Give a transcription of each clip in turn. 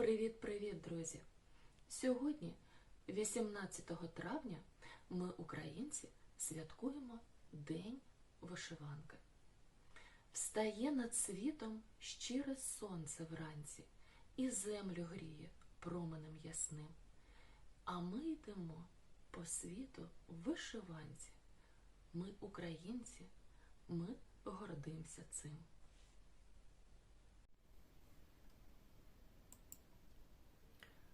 Привіт-привіт, друзі! Сьогодні, 18 травня, ми, українці, святкуємо День вишиванки. Встає над світом щире сонце вранці і землю гріє променем ясним. А ми йдемо по світу вишиванці. Ми українці, ми гордимося цим.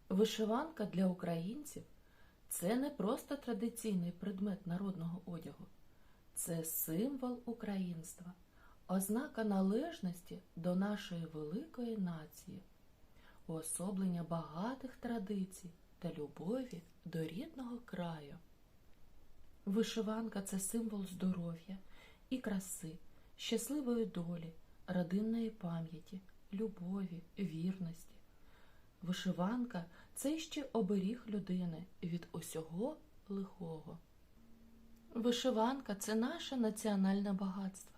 Вишиванка для українців це не просто традиційний предмет народного одягу, це символ українства, ознака належності до нашої великої нації, уособлення багатих традицій та любові до рідного краю. Вишиванка це символ здоров'я і краси, щасливої долі, родинної пам'яті, любові, вірності. Вишиванка це ще оберіг людини від усього лихого. Вишиванка це наше національне багатство,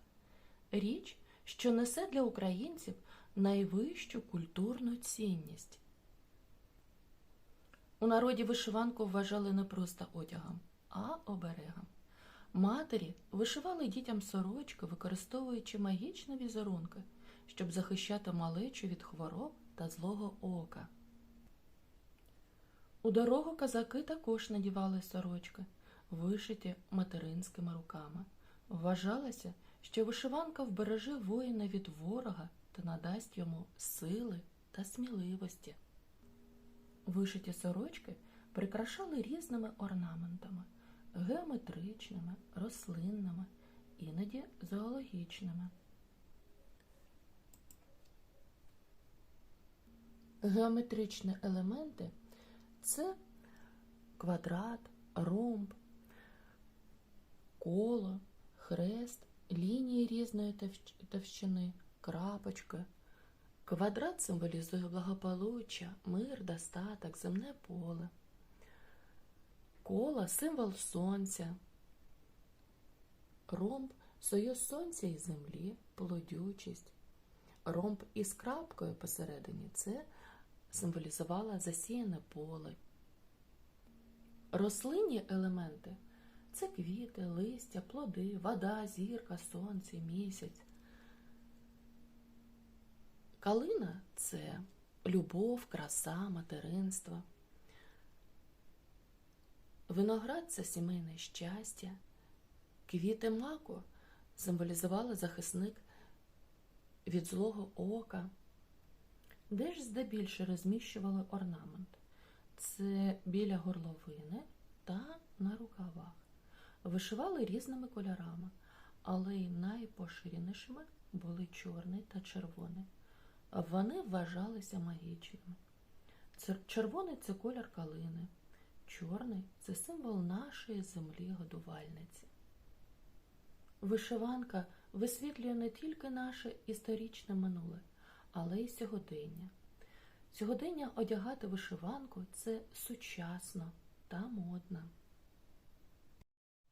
річ, що несе для українців найвищу культурну цінність. У народі вишиванку вважали не просто одягом, а оберегом. Матері вишивали дітям сорочки, використовуючи магічні візерунки, щоб захищати малечу від хвороб та злого ока. У дорогу казаки також надівали сорочки, вишиті материнськими руками. Вважалося, що вишиванка вбереже воїна від ворога та надасть йому сили та сміливості. Вишиті сорочки прикрашали різними орнаментами геометричними, рослинними, іноді зоологічними. Геометричні елементи це квадрат, ромб, коло, хрест, лінії різної товщини, крапочки. Квадрат символізує благополуччя, мир, достаток, земне поле. Коло символ сонця. Ромб союз сонця і землі, плодючість. Ромб із крапкою посередині це символізувала засіяне поле. Рослинні елементи це квіти, листя, плоди, вода, зірка, сонце, місяць. Калина це любов, краса, материнство. Виноград це сімейне щастя. Квіти маку символізували захисник від злого ока. Де ж здебільше розміщували орнамент? Це біля горловини та на рукавах. Вишивали різними кольорами, але й найпоширенішими були чорний та червоний. Вони вважалися магічними. Червоний це колір калини, чорний це символ нашої землі годувальниці. Вишиванка висвітлює не тільки наше історичне минуле, але й сьогодення. Сьогодення одягати вишиванку це сучасно та модно.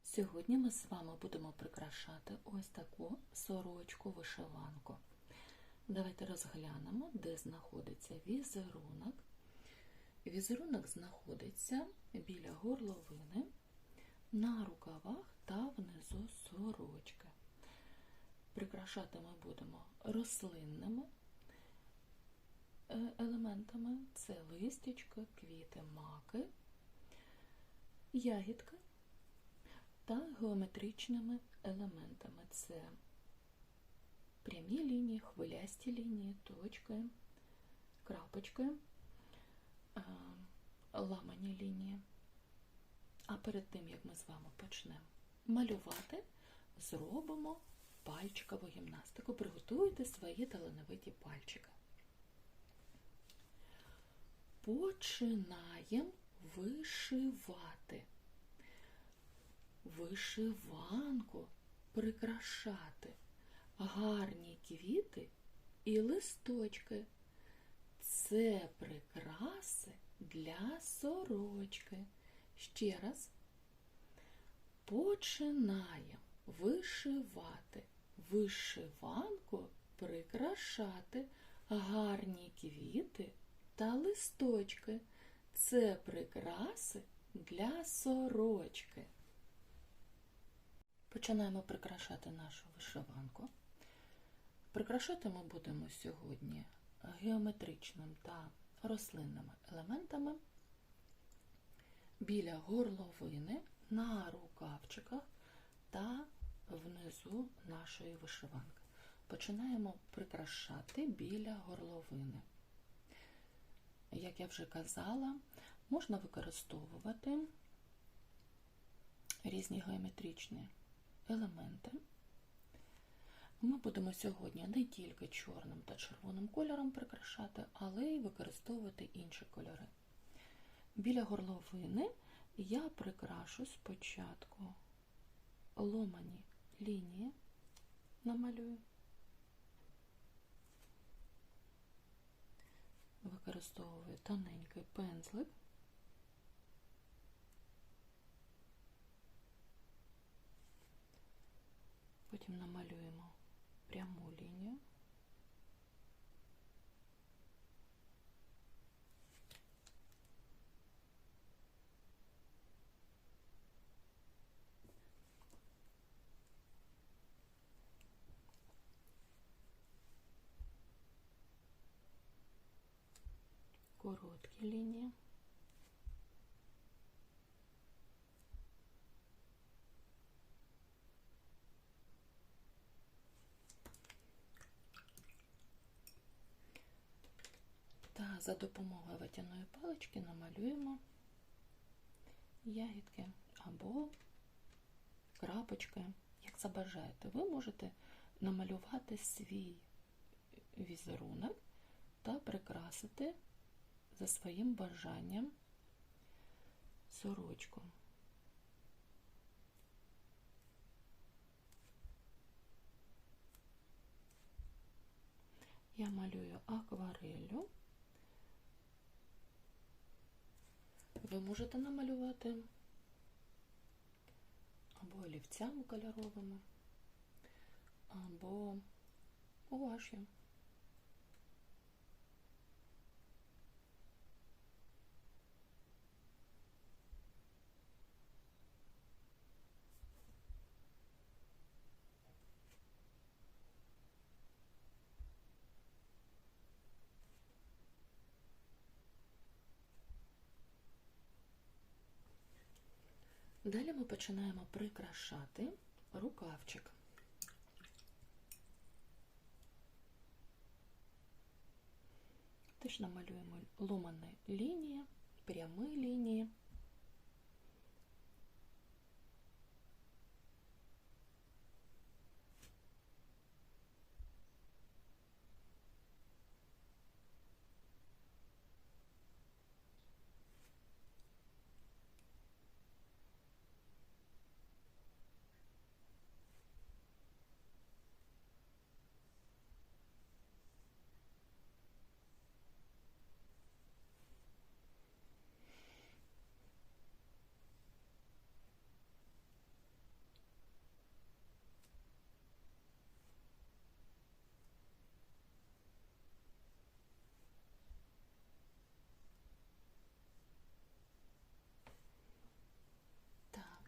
Сьогодні ми з вами будемо прикрашати ось таку сорочку вишиванку. Давайте розглянемо, де знаходиться візерунок. Візерунок знаходиться біля горловини, на рукавах та внизу сорочки. Прикрашати ми будемо рослинними елементами це листячка, квіти, маки, ягідка та геометричними елементами це прямі лінії, хвилясті лінії, точки, крапочки, е, ламані лінії. А перед тим, як ми з вами почнемо малювати, зробимо пальчикову гімнастику. Приготуйте свої талановиті пальчики. Починаємо вишивати. Вишиванку прикрашати. Гарні квіти і листочки. Це прикраси для сорочки. Ще раз. Починаємо вишивати. Вишиванку прикрашати. Гарні квіти та листочки. Це прикраси для сорочки. Починаємо прикрашати нашу вишиванку. Прикрашати ми будемо сьогодні геометричним та рослинними елементами біля горловини, на рукавчиках та внизу нашої вишиванки. Починаємо прикрашати біля горловини. Як я вже казала, можна використовувати різні геометричні елементи. Ми будемо сьогодні не тільки чорним та червоним кольором прикрашати, але й використовувати інші кольори. Біля горловини я прикрашу спочатку ломані лінії, намалюю, використовую тоненький пензлик. Потім намалюємо пряму лінію. Короткі лінії. Та за допомогою ватяної палички намалюємо ягідки або крапочки, як забажаєте. Ви можете намалювати свій візерунок та прикрасити за своїм бажанням сорочку. Я малюю акварелью. Ви можете намалювати або олівцями кольоровими, або гуаш'ю. Далі ми починаємо прикрашати рукавчик. Теж намалюємо ломані лінії, прямі лінії.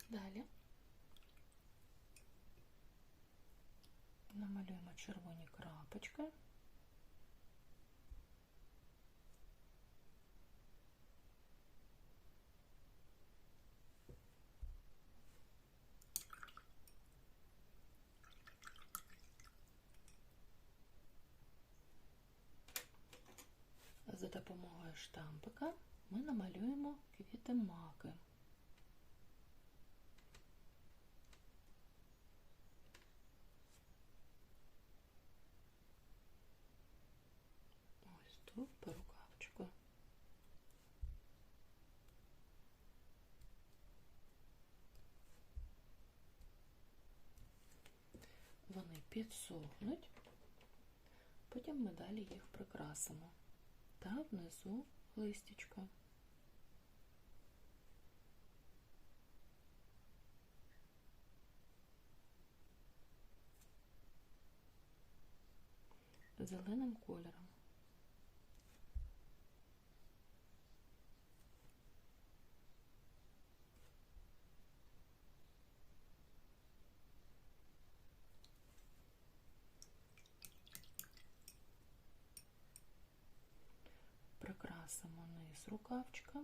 Далі намалюємо червоні крапочки. За допомогою штампика ми намалюємо квіти маки. Ось тут по рукавчику. Вони підсохнуть, потім ми далі їх прикрасимо та внизу листячко. зеленим кольором. прикрасимо низ рукавчика.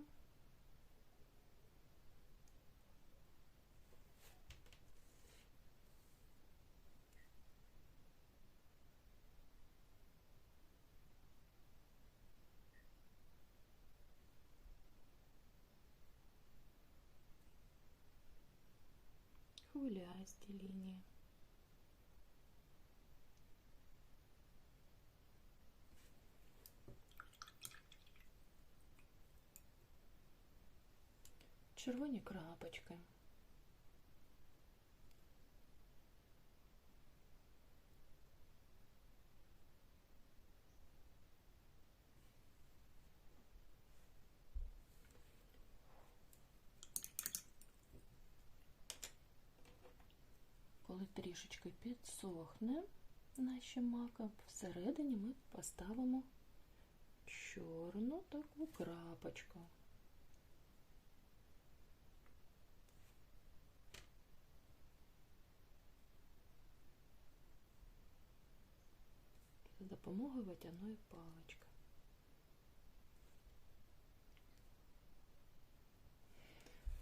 Хвилясті лінії. Червоні крапочки. Коли трішечки підсохне наші мака, всередині ми поставимо чорну таку крапочку. За допомогою водяної палички.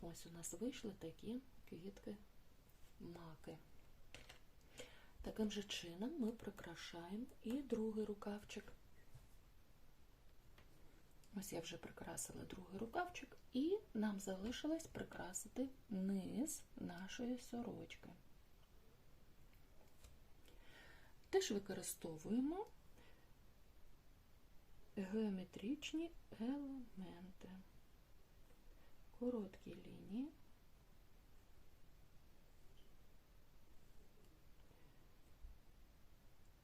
Ось у нас вийшли такі квітки маки. Таким же чином ми прикрашаємо і другий рукавчик. Ось я вже прикрасила другий рукавчик, і нам залишилось прикрасити низ нашої сорочки. Теж використовуємо геометричні елементи, короткі лінії.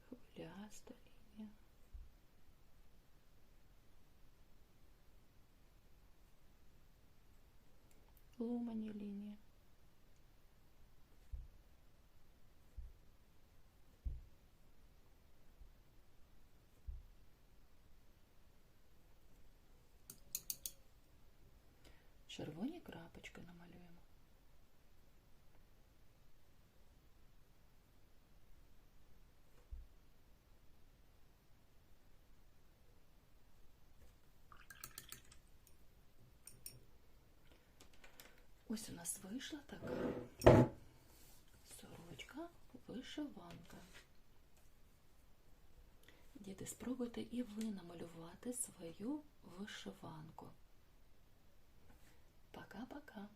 Хвиляста лінія. Ломані лінії. Червоні крапочки намалюємо. Ось у нас вийшла така сорочка, вишиванка. Діти, спробуйте і ви намалювати свою вишиванку. Пока-пока.